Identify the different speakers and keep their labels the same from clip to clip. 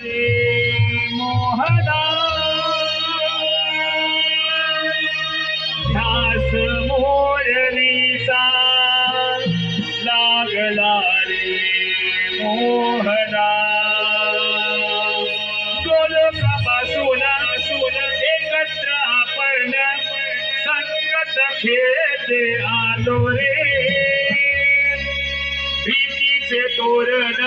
Speaker 1: ध्यास मोरलीचा लागला रे मोहदा दोन पासून सुन एकत्र आपण संगत खेळत आलो रे भीतीचे तोरण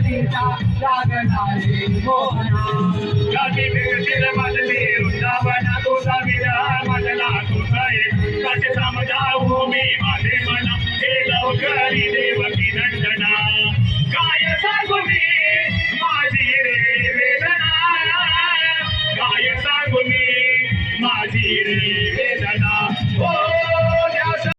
Speaker 1: कधीचा लागणारे मोहना गाठी मिळतील मजले वृंदावना तुझा विरह मजला तुझा एक माझी रे वेदना काय माझी रे